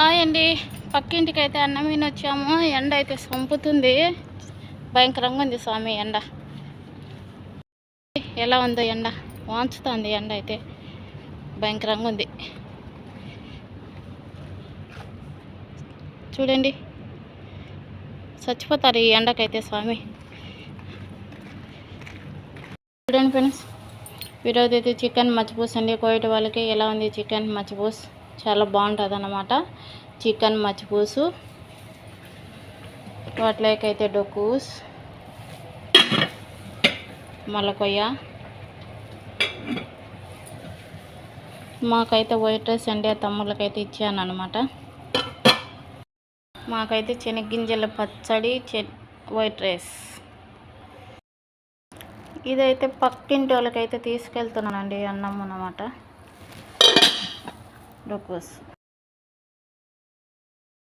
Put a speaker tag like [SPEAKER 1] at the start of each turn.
[SPEAKER 1] Hi అండి. పక్కింటికి అయితే అన్నం మీద వచ్చాము ఎండ అయితే సంపుతుంది. భయంకరంగా ఉంది స్వామి ఎండ. ఎలా ఉందో ఎండ. వాంచుతుంది ఎండ అయితే భయంకరంగా ఉంది. చూడండి. చచ్చిపోతారు ఈ ఎండకైతే స్వామి. చూడండి ఫ్రెండ్స్. ఈరోజు అయితే చికెన్ మచ్చిపూస్ అండి కోయట వాళ్ళకి ఎలా ఉంది చికెన్ మచ్చిపూస్ చాలా బాగుంటుంది అన్నమాట చికెన్ మచ్చిపూసు వాటిలోకైతే డొక్కూస్ మలకొయ్య. మాకైతే వైట్ రైస్ అండి ఆ తమ్ముళ్ళకైతే ఇచ్చాను అనమాట మాకైతే శనగ్గింజల పచ్చడి చె వైట్ రైస్. ఇదైతే పక్కింటి వాళ్ళకైతే తీసుకెళ్తున్నానండి అన్నం అన్నమాట. डोकोस